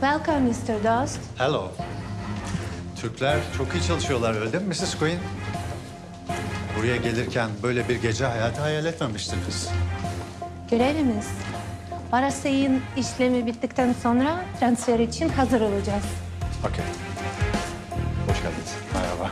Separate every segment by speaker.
Speaker 1: Welcome, Mr. Dost.
Speaker 2: Hello. Türkler çok iyi çalışıyorlar öyle değil mi Mrs. Queen? Buraya gelirken böyle bir gece hayatı hayal etmemiştiniz.
Speaker 1: Görevimiz. Parasayın işlemi bittikten sonra transfer için hazır olacağız.
Speaker 2: Okey. Hoş geldiniz. Merhaba.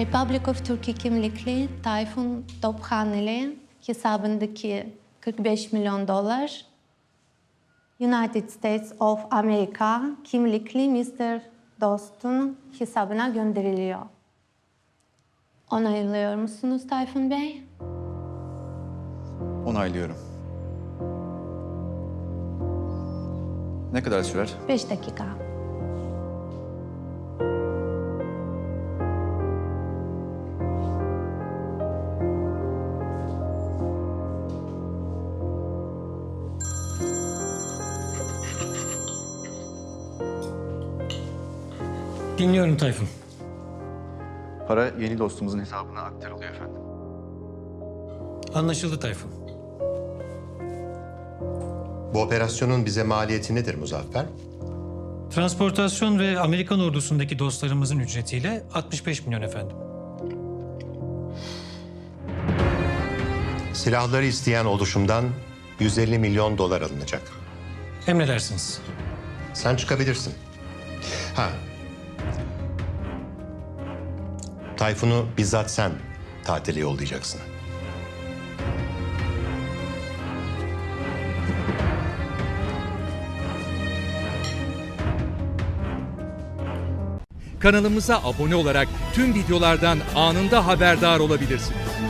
Speaker 1: Republic of Turkey kimlikli Tayfun Tophaneli hesabındaki 45 milyon dolar United States of America kimlikli Mr. Dost'un hesabına gönderiliyor. Onaylıyor musunuz Tayfun Bey?
Speaker 3: Onaylıyorum. Ne kadar sürer?
Speaker 1: 5 dakika.
Speaker 4: Dinliyorum Tayfun.
Speaker 3: Para yeni dostumuzun hesabına aktarılıyor efendim.
Speaker 4: Anlaşıldı Tayfun.
Speaker 5: Bu operasyonun bize maliyeti nedir Muzaffer?
Speaker 4: Transportasyon ve Amerikan ordusundaki dostlarımızın ücretiyle 65 milyon efendim.
Speaker 5: Silahları isteyen oluşumdan 150 milyon dolar alınacak.
Speaker 4: Emredersiniz.
Speaker 5: Sen çıkabilirsin. Ha. Tayfun'u bizzat sen tatile yollayacaksın.
Speaker 6: Kanalımıza abone olarak tüm videolardan anında haberdar olabilirsiniz.